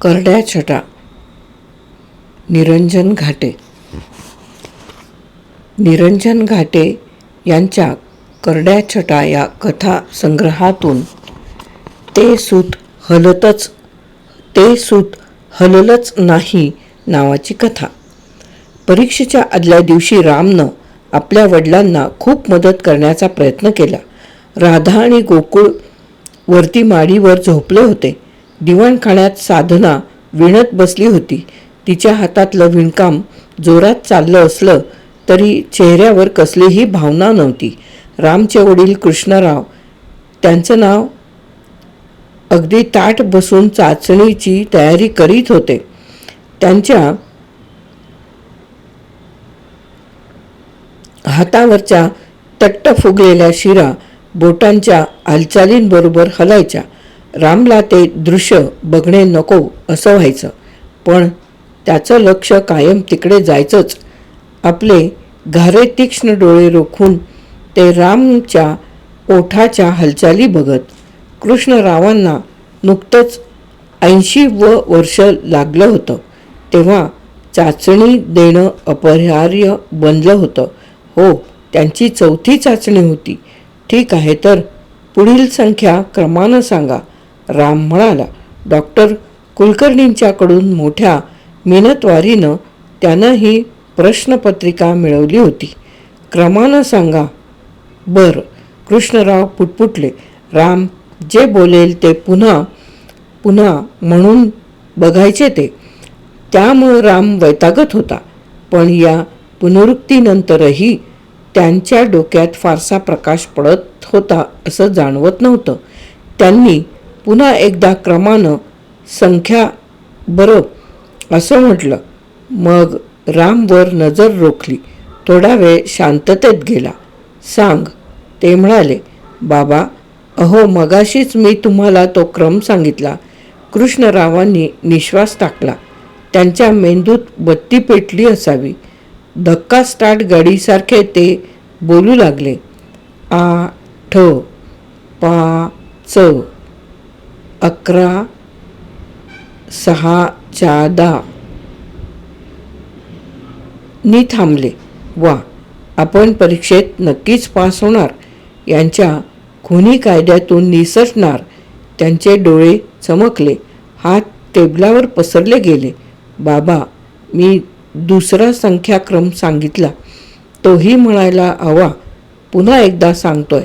करड्या छटा. निरंजन घाटे. निरंजन घाटे यांच्या करड्या छटा या कथा संग्रहातून ते सूत हलतच ते सूत हललच नाही नावाची कथा. परीक्षेच्या आदल्या दिवशी रामनं आपल्या वडिलांना खूप मदत करण्याचा प्रयत्न केला. राधा आणि गोकुळ वरती माडीवर झोपले होते. दिवाणखाण्यात साधना विणत बसली होती. तिच्या हातातलं विणकाम जोरात चाललं असलं तरी चेहऱ्यावर कसलीही भावना नव्हती. रामचे वडील कृष्णराव त्यांचं नाव अगदी ताट बसून चाचणीची तयारी करीत होते. त्यांच्या हातावरच्या तट्ट फुगलेल्या शिरा बोटांच्या हालचालींबरोबर हलायच्या. रामला ते दृश्य बघणे नको असं व्हायचं. पण त्याचं लक्ष कायम तिकडे जायचंच. आपले घारे तीक्ष्ण डोळे रोखून ते रामच्या ओठाच्या हालचाली बघत कृष्णरावांना नुकतंच ऐंशी व वर्ष लागलं होतं. तेव्हा चाचणी देणं अपरिहार्य बनलं होतं. हो त्यांची चौथी चाचणी होती. ठीक आहे तर पुढील संख्या क्रमानं सांगा. राम म्हणाला डॉक्टर कुलकर्णींच्याकडून मोठ्या मिनतवारीनं त्यानं ही प्रश्नपत्रिका मिळवली होती. क्रमानं सांगा. बरं. कृष्णराव पुटपुटले. राम जे बोलेल ते पुन्हा पुन्हा म्हणून बघायचे ते. त्यामुळं राम वैतागत होता पण या पुनरुक्तीनंतरही त्यांच्या डोक्यात फारसा प्रकाश पडत होता असं जाणवत नव्हतं. त्यांनी पुन्हा एकदा क्रमानं संख्या बरं असं म्हटलं. मग रामवर नजर रोखली. थोडा वेळ शांततेत गेला. सांग. ते म्हणाले बाबा अहो मगाशीच मी तुम्हाला तो क्रम सांगितला. कृष्णरावांनी निश्वास टाकला. त्यांच्या मेंदूत बत्ती पेटली असावी. धक्का स्टार्ट गाडीसारखे ते बोलू लागले. आ ठ पा च अकरा सहा चादा नी थांबले. वा आपण परीक्षेत नक्कीच पास होणार. यांच्या खुनी कायद्यातून निसटणार. त्यांचे डोळे चमकले. हात टेबलावर पसरले गेले. बाबा मी दुसरा संख्याक्रम सांगितला. तोही म्हणायला हवा. पुन्हा एकदा सांगतोय.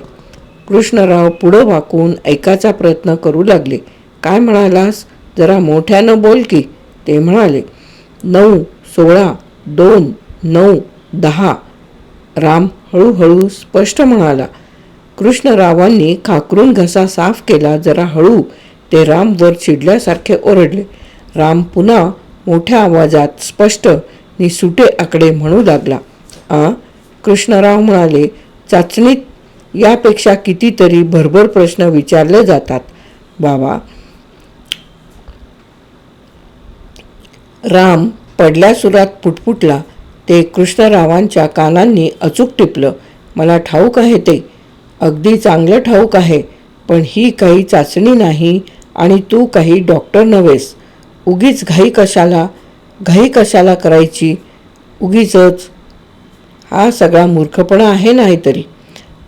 कृष्णराव पुढं वाकून ऐकायचा प्रयत्न करू लागले. काय म्हणालास? जरा मोठ्यानं बोल की ते म्हणाले. नऊ सोळा दोन नऊ दहा राम हळूहळू स्पष्ट म्हणाला. कृष्णरावांनी खाकरून घसा साफ केला जरा हळू ते राम वर चिडल्यासारखे ओरडले. राम पुन्हा मोठ्या आवाजात स्पष्ट नि सुटे आकडे म्हणू लागला. आ? कृष्णराव म्हणाले. चाचणीत यापेक्षा कितीतरी भरभर प्रश्न विचारले जातात. बाबा राम पडल्या सुरात पुटपुटला. ते कृष्णरावांच्या कानांनी अचूक टिपलं. मला ठाऊक आहे ते. अगदी चांगलं ठाऊक आहे पण ही काही चाचणी नाही आणि तू काही डॉक्टर नव्हेस. उगीच घाई कशाला? घाई कशाला करायची? उगीचच. हा सगळा मूर्खपणा आहे नाहीतरी.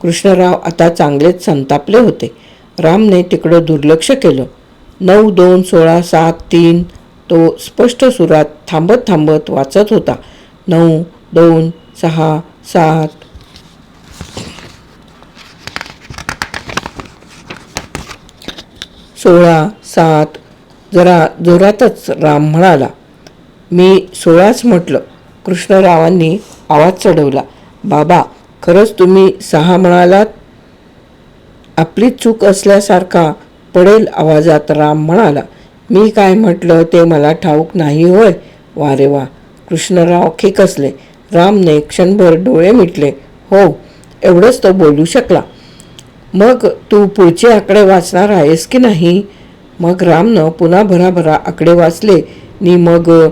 कृष्णराव आता चांगलेच संतापले होते. रामने तिकडं दुर्लक्ष केलं. नऊ दोन सोळा सात तीन तो स्पष्ट सुरात थांबत थांबत वाचत होता. नऊ दोन सहा सात. सोळा सात. जरा जोरातच राम म्हणाला मी सोळाच म्हटलं. कृष्णरावांनी आवाज चढवला बाबा खरंच तुम्ही सहा म्हणालात? आपली चूक असल्यासारखा पडेल आवाजात राम म्हणाला. मी काय म्हटलं ते मला ठाऊक नाही होय. वा रे वा. कृष्णराव खेकसले. रामने क्षणभर डोळे मिटले. हो एवढंच तो बोलू शकला. मग तू पुढचे आकडे वाचणार आहेस की नाही? मग रामनं पुन्हा भराभरा आकडे वाचले. नि मग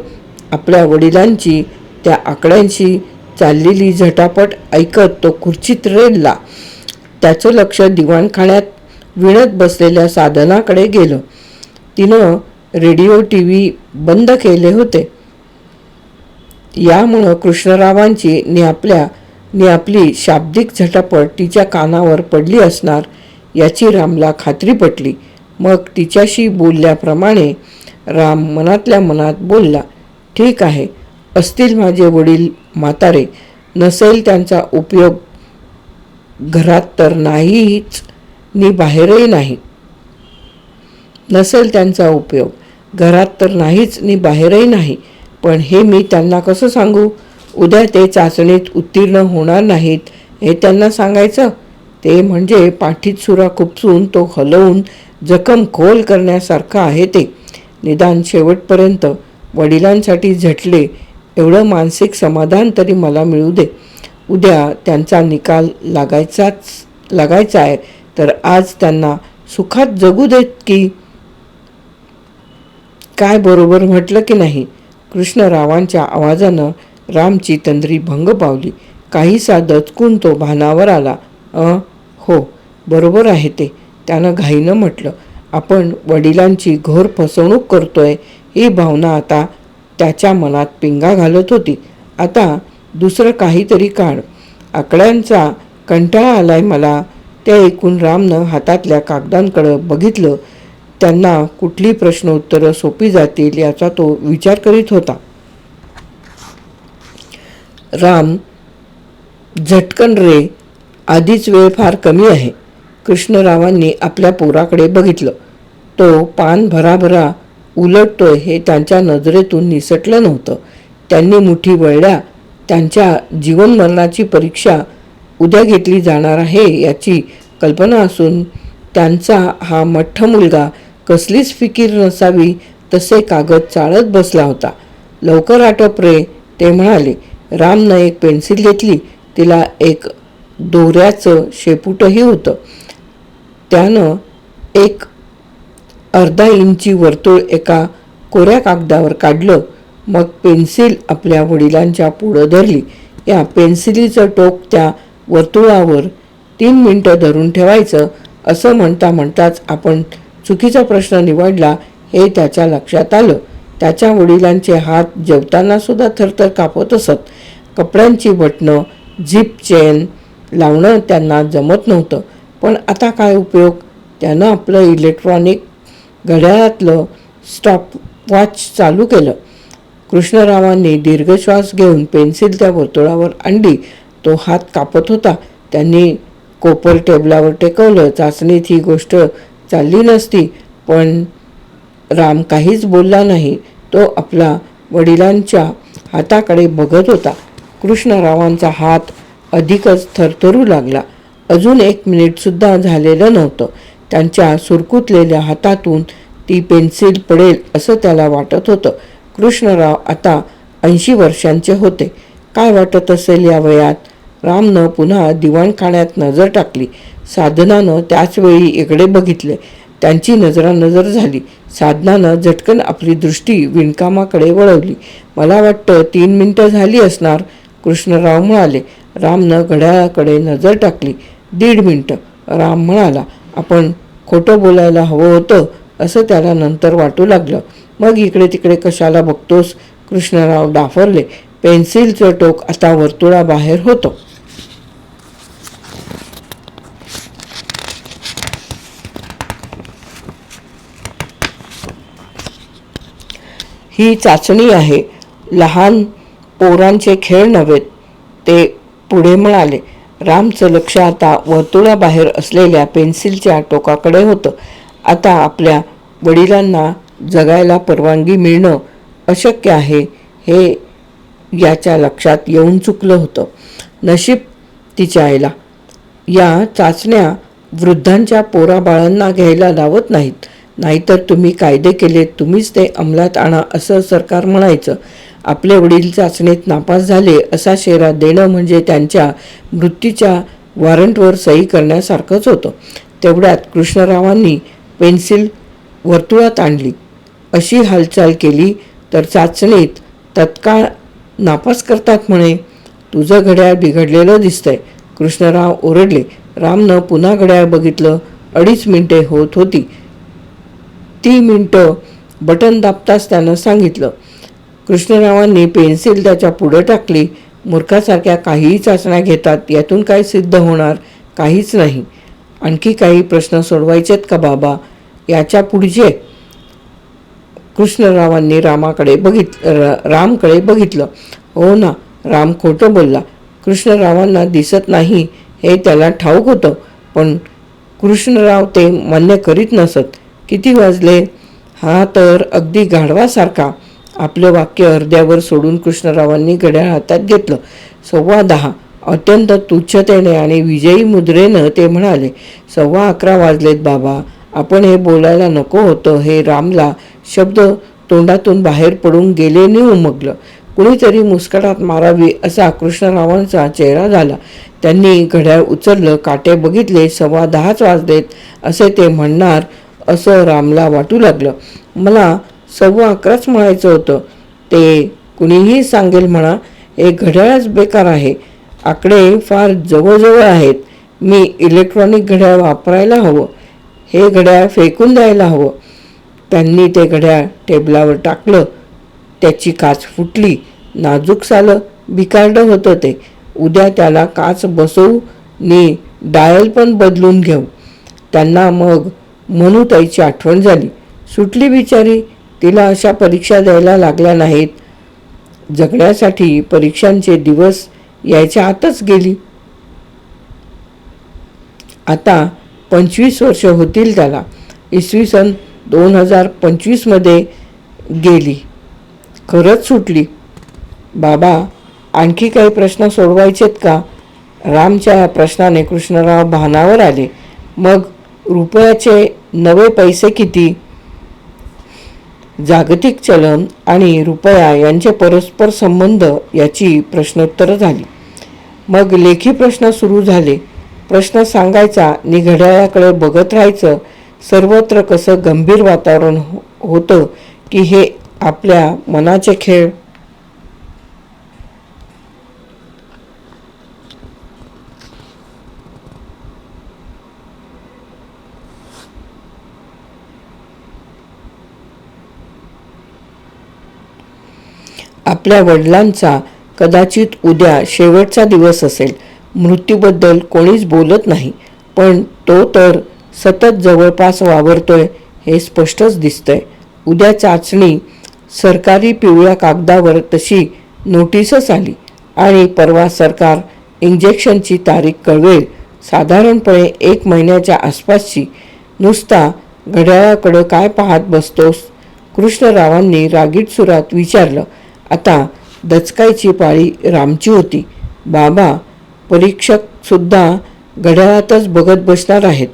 आपल्या वडिलांची त्या आकड्यांशी चाललेली झटापट ऐकत तो खुर्चीत रेलला त्याचं लक्ष दिवाणखाण्यात विणत बसलेल्या साधनाकडे गेलं. तिनं रेडिओ टी व्ही बंद केले होते. यामुळं कृष्णरावांची नि आपल्या नि आपली शाब्दिक झटापट तिच्या कानावर पडली असणार याची रामला खात्री पटली. मग तिच्याशी बोलल्याप्रमाणे राम मनातल्या मनात बोलला ठीक आहे असतील माझे वडील म्हातारे नसेल त्यांचा उपयोग. घरात तर नाहीच नि बाहेरही नाही. नसेल त्यांचा उपयोग. घरात तर नाहीच नि बाहेरही नाही. पण हे मी त्यांना कसं सांगू? उद्या ते चाचणीत उत्तीर्ण होणार नाहीत हे त्यांना सांगायचं? ते म्हणजे पाठीत सुरा खुपसून तो हलवून जखम खोल करण्यासारखं आहे ते. निदान शेवटपर्यंत वडिलांसाठी झटले एवढं मानसिक समाधान तरी मला मिळू दे. उद्या त्यांचा निकाल लागायचाच लागायचा आहे. तर आज त्यांना सुखात जगू देत की काय बरोबर म्हटलं की नाही? कृष्णरावांच्या आवाजानं रामची तंद्री भंग पावली. काहीसा दचकून तो भानावर आला. अ हो बरोबर आहे ते. त्यानं घाईनं म्हटलं आपण वडिलांची घोर फसवणूक करतोय. ही भावना आता त्याच्या मनात पिंगा घालत होती. आता दुसरं काहीतरी काढ. आकड्यांचा कंटाळा आलाय मला. ते ऐकून रामनं हातातल्या कागदांकडं बघितलं. त्यांना कुठली प्रश्न उत्तरं सोपी जातील याचा तो विचार करीत होता. राम झटकन रे आधीच वेळ फार कमी आहे. कृष्णरावांनी आपल्या पोराकडे बघितलं. तो पान भराभरा उलटतोय हे त्यांच्या नजरेतून निसटलं नव्हतं. त्यांनी मुठी वळल्या त्यांच्या जीवनमरणाची परीक्षा उद्या घेतली जाणार आहे याची कल्पना असून त्यांचा हा मठ्ठ मुलगा कसलीच फिकीर नसावी तसे कागद चाळत बसला होता. लवकर आटोप रे ते म्हणाले. रामनं एक पेन्सिल घेतली. तिला एक दोऱ्याचं शेपूटही होतं. त्यानं एक अर्धा इंची वर्तुळ एका कोऱ्या कागदावर काढलं. मग पेन्सिल आपल्या वडिलांच्या पुढं धरली. या पेन्सिलीचं टोक त्या वर्तुळावर तीन मिनटं धरून ठेवायचं. असं म्हणता म्हणताच आपण चुकीचा प्रश्न निवडला हे त्याच्या लक्षात आलं. त्याच्या वडिलांचे हात जेवताना सुद्धा थरथर कापत असत. कपड्यांची बटणं झिप चेन लावणं त्यांना जमत नव्हतं. पण आता काय उपयोग? त्यानं आपलं इलेक्ट्रॉनिक घड्याळातलं स्टॉप वॉच चालू केलं. कृष्णरावांनी दीर्घश्वास घेऊन पेन्सिल त्या वर्तुळावर आणली. तो हात कापत होता. त्यांनी कोपर टेबलावर टेकवलं. चाचणीत ही गोष्ट चालली नसती पण राम काहीच बोलला नाही. तो आपला वडिलांच्या हाताकडे बघत होता. कृष्णरावांचा हात अधिकच थरथरू लागला. अजून एक मिनिटसुद्धा झालेलं नव्हतं. त्यांच्या सुरकुतलेल्या हातातून ती पेन्सिल पडेल असं त्याला वाटत होतं. कृष्णराव आता ऐंशी वर्षांचे होते. काय वाटत असेल या वयात? रामनं पुन्हा दिवाणखाण्यात नजर टाकली. साधनानं त्याचवेळी इकडे बघितले. त्यांची नजरानजर झाली. साधनानं झटकन आपली दृष्टी विणकामाकडे वळवली. मला वाटतं तीन मिनटं झाली असणार कृष्णराव म्हणाले. रामनं घड्याळाकडे नजर टाकली. दीड मिनटं राम म्हणाला. आपण खोटं बोलायला हवं होतं असं त्याला नंतर वाटू लागलं. मग इकडे तिकडे कशाला बघतोस? कृष्णराव डाफरले. पेन्सिलचं टोक आता वर्तुळाबाहेर होतं. ही चाचणी आहे. लहान पोरांचे खेळ नव्हेत. ते पुढे म्हणाले रामचं लक्ष आता वर्तुळाबाहेर असलेल्या पेन्सिलच्या टोकाकडे होतं. आता आपल्या वडिलांना जगायला परवानगी मिळणं अशक्य आहे हे याच्या लक्षात येऊन चुकलं होतं. नशीब तिच्या आईला. या चाचण्या वृद्धांच्या पोराबाळांना घ्यायला लावत नाहीत. नाहीतर तुम्ही कायदे केले तुम्हीच ते अंमलात आणा असं सरकार म्हणायचं. आपले वडील चाचणीत नापास झाले असा शेरा देणं म्हणजे त्यांच्या मृत्यूच्या वॉरंटवर सही करण्यासारखंच होतं. तेवढ्यात कृष्णरावांनी पेन्सिल वर्तुळात आणली. अशी हालचाल केली तर चाचणीत तत्काळ नापास करतात म्हणे. तुझं घड्याळ बिघडलेलं दिसतंय. कृष्णराव ओरडले. रामनं पुन्हा घड्याळ बघितलं. अडीच मिनिटे होत होती. ती मिनटं बटन दाबताच त्यानं सांगितलं. कृष्णरावांनी पेन्सिल त्याच्या पुढं टाकली. मूर्खासारख्या काहीही चाचण्या घेतात. यातून काय सिद्ध होणार? काहीच नाही. आणखी काही प्रश्न सोडवायचेत का बाबा? याच्या पुढचे कृष्णरावांनी रामाकडे बघित रामकडे बघितलं. हो ना राम खोटं बोलला. कृष्णरावांना दिसत नाही हे त्याला ठाऊक होतं. पण कृष्णराव ते मान्य करीत नसत. किती वाजले? हा तर अगदी गाढवासारखा. आपलं वाक्य अर्ध्यावर सोडून कृष्णरावांनी घड्याळ हातात घेतलं. सव्वा दहा. अत्यंत तुच्छतेने आणि विजयी मुद्रेनं ते म्हणाले सव्वा अकरा वाजलेत बाबा. आपण हे बोलायला नको होतं. हे रामला शब्द तोंडातून बाहेर पडून गेलेने उमगलं. कुणीतरी मुस्कटात मारावी असा कृष्णरावांचा चेहरा झाला. त्यांनी घड्याळ उचललं काटे बघितले सव्वा दहाच वाजलेत असे ते म्हणणार असं रामला वाटू लागलं. मला सव्वा अकराच म्हणायचं होतं. ते कुणीही सांगेल म्हणा हे घड्याळच बेकार आहे. आकडे फार जवळजवळ आहेत. मी इलेक्ट्रॉनिक घड्याळ वापरायला हवं. हे घड्याळ फेकून द्यायला हवं. त्यांनी ते घड्याळ टेबलावर टाकलं. त्याची काच फुटली. नाजूक सालं बिकारडं होतं ते. उद्या त्याला काच बसवू. नी डायल पण बदलून घेऊ. त्यांना मग मनुताईची आठवण झाली. सुटली बिचारी तिला अशा परीक्षा द्यायला लागल्या नाहीत. जगण्यासाठी परीक्षांचे दिवस यायच्या आतच गेली. आता पंचवीस वर्ष होतील त्याला. इसवी सन दोन हजार पंचवीसमध्ये गेली. खरंच सुटली. बाबा आणखी काही प्रश्न सोडवायचेत का? रामच्या या प्रश्नाने कृष्णराव भानावर आले. मग रुपयाचे नवे पैसे किती? जागतिक चलन आणि रुपया यांचे परस्पर संबंध याची प्रश्नोत्तरं झाली. मग लेखी प्रश्न सुरू झाले. प्रश्न सांगायचा नि घड्याळाकडे बघत राहायचं सर्वत्र कसं गंभीर वातावरण हो- होतं की हे आपल्या मनाचे खेळ आपल्या वडिलांचा कदाचित उद्या शेवटचा दिवस असेल. मृत्यूबद्दल कोणीच बोलत नाही पण तो तर सतत जवळपास वावरतोय हे स्पष्टच दिसतंय. उद्या चाचणी सरकारी पिवळ्या कागदावर तशी नोटीसच आली आणि परवा सरकार इंजेक्शनची तारीख कळवेल. साधारणपणे एक महिन्याच्या आसपासची. नुसता घड्याळाकडं काय पाहत बसतोस? कृष्णरावांनी रागीट सुरात विचारलं आता दचकायची पाळी रामची होती. बाबा परीक्षकसुद्धा घड्याळातच बघत बसणार आहेत.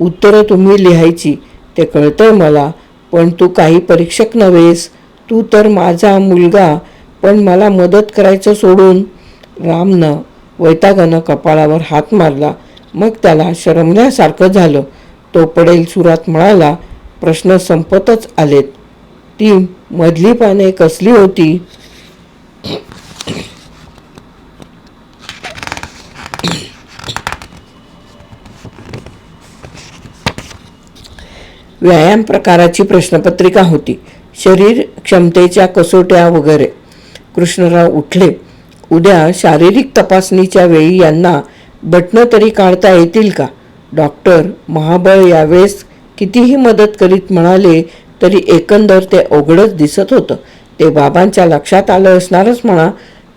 उत्तरं तुम्ही लिहायची ते कळतंय मला पण तू काही परीक्षक नव्हेस. तू तर माझा मुलगा पण मला मदत करायचं सोडून. रामनं वैतागानं कपाळावर हात मारला. मग त्याला शरमल्यासारखं झालं. तो पडेल सुरात म्हणाला प्रश्न संपतच आलेत. ती मधली पाने कसली होती? व्यायाम प्रकाराची प्रश्नपत्रिका होती. शरीर क्षमतेच्या कसोट्या वगैरे. कृष्णराव उठले. उद्या शारीरिक तपासणीच्या वेळी यांना बटणं तरी काढता येतील का? डॉक्टर महाबळ यावेळेस कितीही मदत करीत म्हणाले तरी एकंदर ते अवघडच दिसत होतं. ते बाबांच्या लक्षात आलं असणारच म्हणा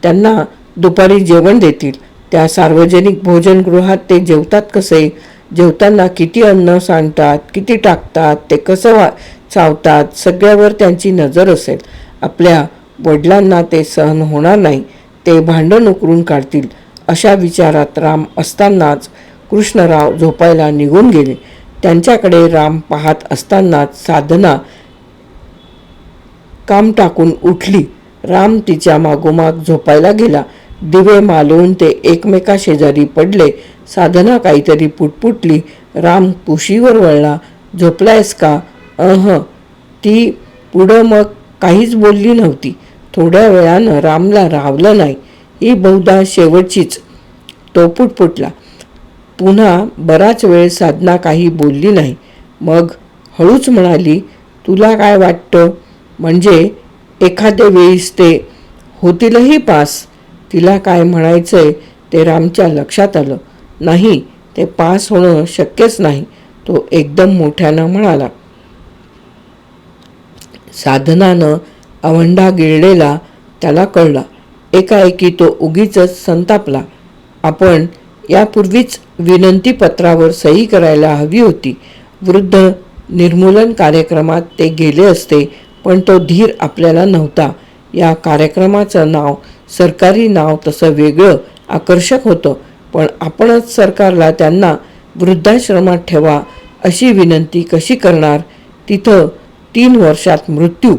त्यांना दुपारी जेवण देतील. त्या सार्वजनिक भोजनगृहात ते जेवतात कसे? जेवताना किती अन्न सांडतात किती टाकतात ते कसं वा चावतात सगळ्यावर त्यांची नजर असेल. आपल्या वडिलांना ते सहन होणार नाही ते भांडण उकरून काढतील. अशा विचारात राम असतानाच कृष्णराव झोपायला निघून गेले. त्यांच्याकडे राम पाहत असतानाच साधना काम टाकून उठली. राम तिच्या मागोमाग झोपायला गेला. दिवे मालवून ते एकमेका शेजारी पडले. साधना काहीतरी पुटपुटली. राम कुशीवर वळला. झोपलायस का? अह ती पुढं मग काहीच बोलली नव्हती. थोड्या वेळानं रामला रावलं नाही. ही बहुधा शेवटचीच. तो पुटपुटला. पुन्हा बराच वेळ साधना काही बोलली नाही. मग हळूच म्हणाली तुला काय वाटतं? म्हणजे एखाद्या वेळीस ते होतीलही पास तिला काय म्हणायचंय ते रामच्या लक्षात आलं. नाही ते पास होणं शक्यच नाही तो एकदम मोठ्यानं म्हणाला. साधनानं अवंढा गिळलेला त्याला कळला. एकाएकी तो उगीच संतापला. आपण यापूर्वीच विनंती पत्रावर सही करायला हवी होती. वृद्ध निर्मूलन कार्यक्रमात ते गेले असते पण तो धीर आपल्याला नव्हता. या कार्यक्रमाचं नाव सरकारी नाव तसं वेगळं आकर्षक होतं. पण आपणच सरकारला त्यांना वृद्धाश्रमात ठेवा अशी विनंती कशी करणार? तिथं तीन वर्षात मृत्यू.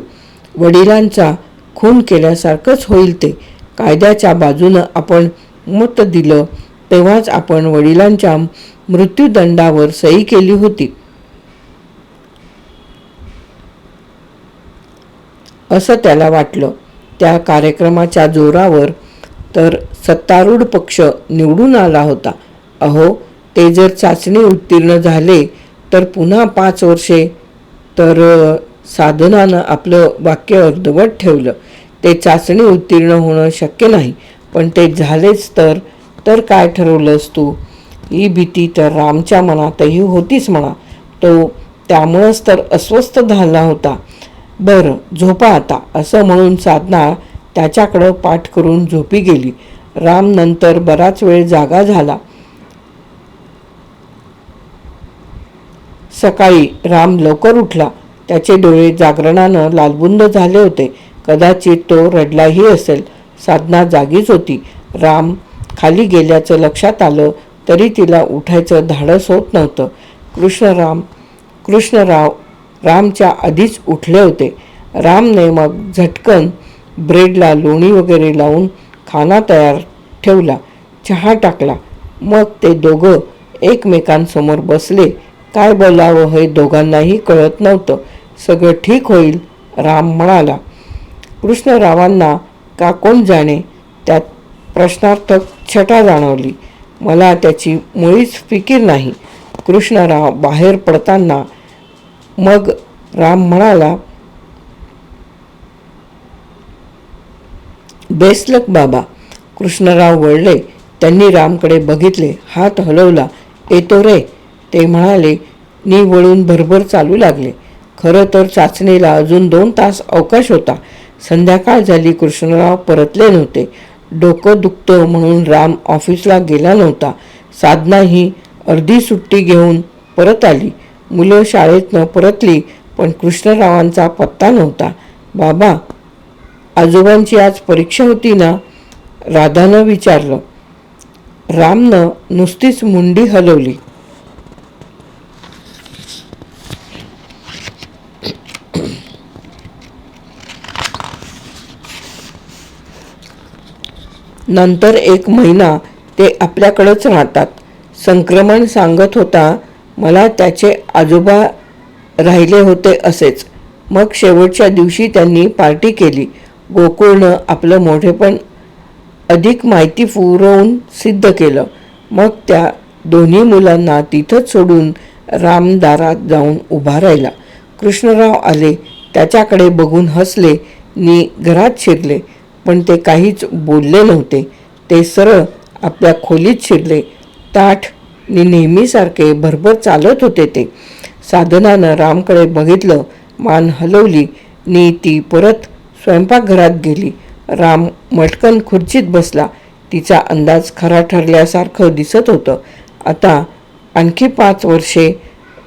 वडिलांचा खून केल्यासारखंच होईल ते. कायद्याच्या बाजूनं आपण मत दिलं तेव्हाच आपण वडिलांच्या मृत्यूदंडावर सही केली होती. असं त्याला वाटलं. त्या कार्यक्रमाच्या जोरावर तर सत्तारूढ पक्ष निवडून आला होता. अहो ते जर चाचणी उत्तीर्ण झाले तर पुन्हा पाच वर्षे तर साधनानं आपलं वाक्य अर्धवट ठेवलं. ते चाचणी उत्तीर्ण होणं शक्य नाही पण ते झालेच तर तर काय ठरवलंस तू? ही भीती तर रामच्या मनातही होतीच म्हणा. तो त्यामुळंच तर अस्वस्थ झाला होता. बरं झोपा आता असं म्हणून साधना त्याच्याकडं पाठ करून झोपी गेली. राम नंतर बराच वेळ जागा झाला. सकाळी राम लवकर उठला. त्याचे डोळे जागरणानं लालबुंद झाले होते. कदाचित तो रडलाही असेल. साधना जागीच होती. राम खाली गेल्याचं लक्षात आलं तरी तिला उठायचं धाडस होत नव्हतं. कृष्णराम कृष्णराव रामच्या आधीच उठले होते. रामने मग झटकन ब्रेडला लोणी वगैरे लावून खाना तयार ठेवला. चहा टाकला. मग ते दोघं एकमेकांसमोर बसले. काय बोलावं हे दोघांनाही कळत नव्हतं. सगळं ठीक होईल राम म्हणाला. कृष्णरावांना का कोण जाणे? त्यात प्रश्नार्थक छटा जाणवली. मला त्याची मुळीच फिकीर नाही. कृष्णराव बाहेर पडताना मग राम म्हणाला बेसलक बाबा कृष्णराव वळले त्यांनी रामकडे बघितले हात हलवला येतो रे ते म्हणाले नी वळून भरभर चालू लागले. खरं तर चाचणीला अजून दोन तास अवकाश होता. संध्याकाळ झाली कृष्णराव परतले नव्हते. डोकं दुखतं म्हणून राम ऑफिसला गेला नव्हता. साधना ही अर्धी सुट्टी घेऊन परत आली. मुलं शाळेतनं परतली पण कृष्णरावांचा पत्ता नव्हता. बाबा आजोबांची आज परीक्षा होती ना? राधानं विचारलं. रामनं नुसतीच मुंडी हलवली. नंतर एक महिना ते आपल्याकडंच राहतात. संक्रमण सांगत होता मला त्याचे आजोबा राहिले होते असेच. मग शेवटच्या दिवशी त्यांनी पार्टी केली. गोकुळनं आपलं मोठेपण अधिक माहिती पुरवून सिद्ध केलं. मग त्या दोन्ही मुलांना तिथंच सोडून रामदारात जाऊन उभा राहिला. कृष्णराव आले. त्याच्याकडे बघून हसले. नी घरात शिरले. पण ते काहीच बोलले नव्हते. ते सरळ आपल्या खोलीत शिरले. ताठ नेहमीसारखे भरभर चालत होते ते. साधनानं रामकडे बघितलं मान हलवली नी ती परत स्वयंपाकघरात गेली. राम मटकन खुर्चीत बसला. तिचा अंदाज खरा ठरल्यासारखं दिसत होतं. आता आणखी पाच वर्षे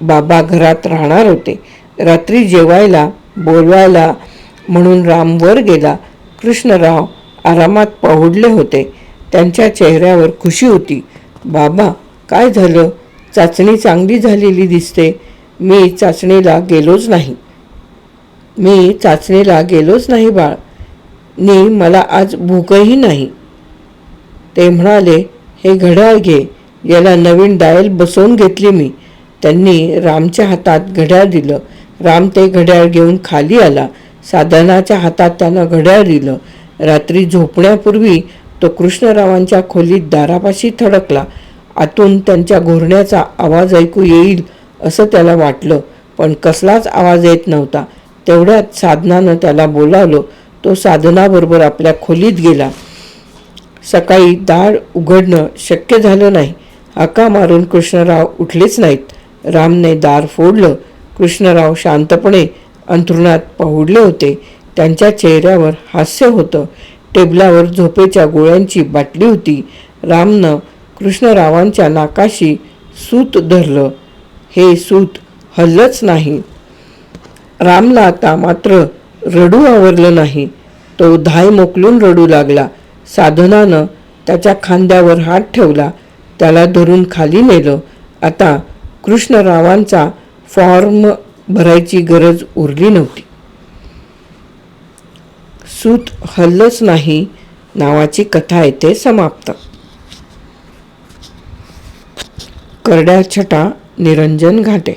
बाबा घरात राहणार होते. रात्री जेवायला बोलवायला म्हणून राम वर गेला. कृष्णराव आरामात पहुडले होते. त्यांच्या चेहऱ्यावर खुशी होती. बाबा काय झालं? चाचणी चांगली झालेली दिसते. मी चाचणीला गेलोच नाही. मी चाचणीला गेलोच नाही बाळ. नी मला आज भूकही नाही. ते म्हणाले हे घड्याळ घे. याला नवीन डायल बसवून घेतली मी. त्यांनी रामच्या हातात घड्याळ दिलं. राम ते घड्याळ घेऊन खाली आला. साधनाच्या हातात त्यानं घड्याळ दिलं. रात्री झोपण्यापूर्वी तो कृष्णरावांच्या खोलीत दारापाशी थडकला. आतून त्यांच्या घोरण्याचा आवाज ऐकू येईल असं त्याला वाटलं. पण कसलाच आवाज येत नव्हता. तेवढ्यात साधनानं त्याला बोलावलं. तो साधनाबरोबर आपल्या खोलीत गेला. सकाळी दार उघडणं शक्य झालं नाही. हाका मारून कृष्णराव उठलेच नाहीत. रामने दार फोडलं. कृष्णराव शांतपणे अंथरुणात पहुडले होते. त्यांच्या चेहऱ्यावर हास्य होतं. टेबलावर झोपेच्या गोळ्यांची बाटली होती. रामनं कृष्णरावांच्या नाकाशी सूत धरलं. हे सूत हल्लंच नाही. रामला आता मात्र रडू आवरलं नाही. तो धाय मोकलून रडू लागला. साधनानं त्याच्या खांद्यावर हात ठेवला. त्याला धरून खाली नेलं. आता कृष्णरावांचा फॉर्म भरायची गरज उरली नव्हती. सूत हल्लच नाही. नावाची कथा येथे समाप्त. करड्या छटा निरंजन घाटे.